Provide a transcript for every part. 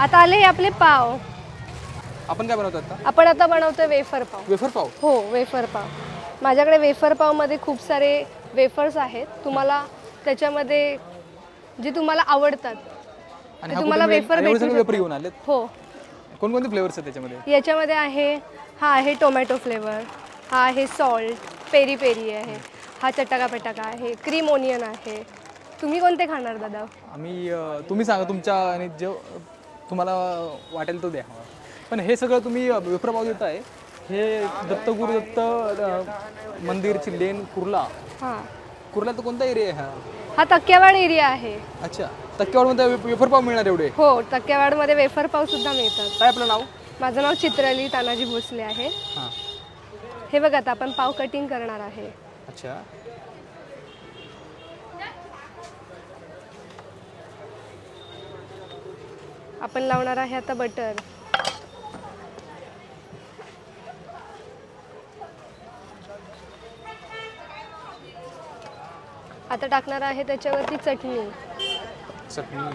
आता आले हे आपले पाव. आपण काय बनवतो आता? आपण आता बनवतोय वेफर पाव. वेफर पाव? हो वेफर पाव. माझ्याकडे वेफर पावमध्ये खूप सारे वेफर्स आहेत. तुम्हाला त्याच्यामध्ये जे तुम्हाला आवडतात ते हा तुम्हाला कुठे वेफर मिळेल? एवढे भेटू सगळे वेफर शकतात. घेऊन आलेत? हो. कोणकोणते फ्लेवर्स आहेत त्याच्यामध्ये? याच्यामध्ये आहे हा आहे टोमॅटो फ्लेवर हा आहे सॉल्ट पेरी पेरी आहे हा चटाका पटाका आहे क्रीम ओनियन आहे. तुम्ही कोणते खाणार दादा? आम्ही अं, तुम्ही सांगा तुमच्या आणि जे तुम्हाला वाटेल तो द्या. पण हे सगळं तुम्ही पाव देत आहे हे दत्तगुरु दत्त अं, मंदिरची लेन कुर्ला. हां. कुर्ला तर कोणता एरिया आहे हा? हा तक्क्यावाड एरिया आहे. अच्छा. टक्केवाडमध्ये वे- वेफर पाव मिळणार एवढे? हो तक्क्यावाडमध्ये वेफर पाव सुद्धा मिळतात. काय आपलं नाव? माझं नाव चित्राली तानाजी भोसले आहे. हां. हे बघा आता आपण पाव कटिंग करणार आहे. अच्छा. आपण लावणार आहे आता बटर. आता टाकणार आहे त्याच्यावरती चटणी. चटणी.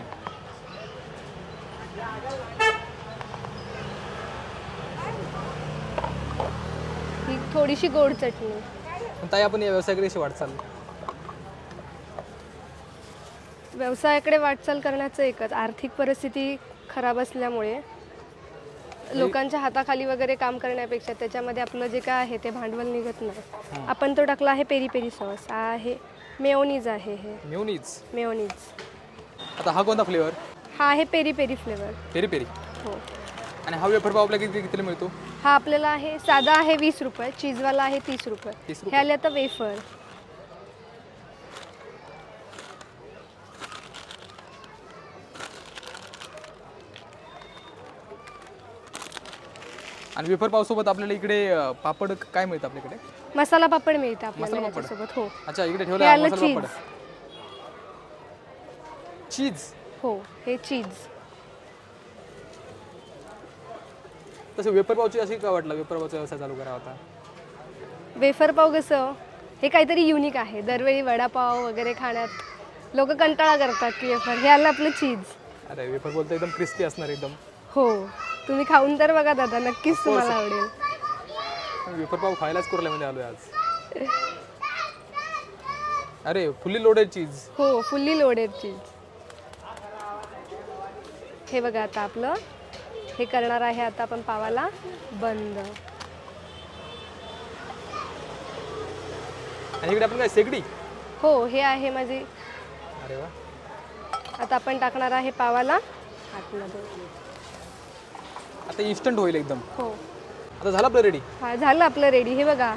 ही थोडीशी गोड चटणी. ताई आपण या व्यवसायाकडे कशी वाटचाल. व्यवसायाकडे वाटचाल करण्याचं एकच आर्थिक परिस्थिती खराब असल्यामुळे लोकांच्या हाताखाली वगैरे काम करण्यापेक्षा त्याच्यामध्ये आपलं जे काय आहे ते भांडवल निघत नाही. आपण तो टाकला आहे पेरी पेरी सॉस. हा आहे मेओनीज आहे हे. मेवनीच मेओनीज आता हा कोणता फ्लेवर? हा आहे peri peri flavour. Peri peri. हो. आणि हा वेफर पाव आपल्या किती कितीला मिळतो? हा आपल्याला आहे साधा आहे वीस रुपये चीजवाला आहे तीस रुपये. 30 हे आले आता वेफर. आणि वेफर पाव सोबत आपल्याला इकडे अं, पापड काय मिळतं आपल्याकडे? मसाला पापड मिळतं आपल्याला मसाला पापड? याच्यासोबत हो. अच्छा इकडे हे ठेवलं आलं मसाला पापड. चीज चीज हो हे चीज तसं वेफर पावची अशी का वाटलं? वेफर पावचा व्यवसाय चालू करा होता वेफर पाव कसं? हे काहीतरी युनिक आहे. दरवेळी वडापाव वगैरे खाण्यात लोक कंटाळा करतात की वेफर. हे आलं आपलं चीज अरे वेफर बोलतो एकदम क्रिस्पी असणार एकदम. हो. तुम्ही खाऊन तर बघा दादा नक्कीच तुम्हाला आवडेल. वेफर पाव खायलाच कुर्ल्यामध्ये आलोय आज. अरे फुल्ली लोडेड चीज हो फुल्ली लोडेड चीज हे बघा आता आपलं. हे करणार आहे आता आपण पावाला बंद. आणि इकडे आपण काय सेगडी हो हे आहे माझी. अरे वा. आता आपण टाकणार आहे पावाला. आतमध्ये. आता इन्स्टंट होईल एकदम. हो. आता झालं आपलं रेडी हा झालं आपलं रेडी हे बघा.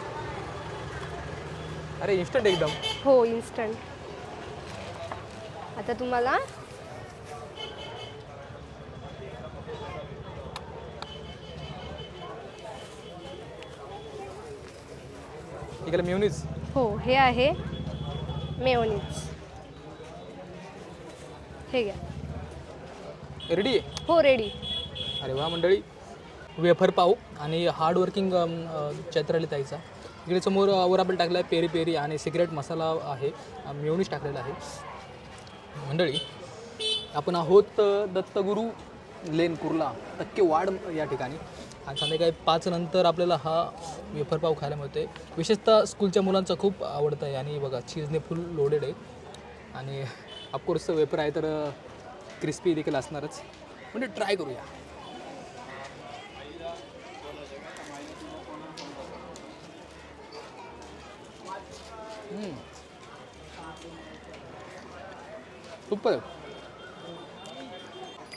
अरे इन्स्टंट एकदम. हो इन्स्टंट आता तुम्हाला इकडे मेवनीज हो हे आहे मेओनीज हे घ्या. रेडी आहे हो रेडी अरे वा मंडळी. वेफर पाव आणि हार्डवर्किंग चैत्राली ताईचा. इकडे समोर अ, वर टाकला आहे पेरी पेरी आणि सिगरेट मसाला आहे. मेवनीच टाकलेला आहे. मंडळी आपण आहोत दत्तगुरू लेन कुर्ला टक्के वाढ या ठिकाणी. आणि संध्याकाळी पाच नंतर आपल्याला हा वेफर पाव खायला मिळतोय. विशेषतः स्कूलच्या मुलांचं खूप आवडतं आहे आणि बघा चीजने फुल लोडेड आहे. आणि ऑफकोर्स वेफर आहे तर क्रिस्पी देखील असणारच. म्हणजे ट्राय करूया. सुपर.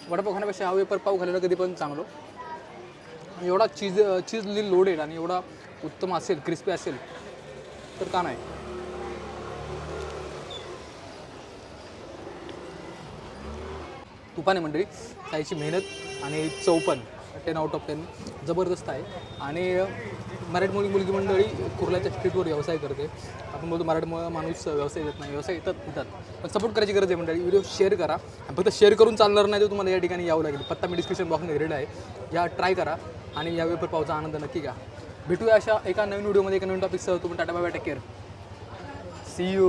वडापाव खाण्यापेक्षा हा वेपर पाव खाल्लेला कधी पण चांगलं. एवढा चीज चीज लोडेड आणि एवढा उत्तम असेल क्रिस्पी असेल तर का नाही? तुपाने मंडळी त्याची मेहनत आणि चौपन टेन आउट ऑफ टेन जबरदस्त आहे. आणि मराठी मुली मुलगी मंडळी कुर्ल्याच्या स्ट्रीटवर व्यवसाय करते. आपण बोलतो मराठी माणूस व्यवसाय देत नाही व्यवसाय येतात येतात. पण सपोर्ट करायची गरज आहे मंडळी. व्हिडिओ शेअर करा. फक्त शेअर करून चालणार नाही तर तुम्हाला या ठिकाणी यावं लागेल. पत्ता मी डिस्क्रिप्शन बॉक्समध्ये दिलेला आहे. या ट्राय करा आणि या वेपर पावचा आनंद नक्की घ्या. भेटूया अशा एका नवीन व्हिडिओमध्ये एका नवीन टॉपिकसह तुम्ही tata bye take care see you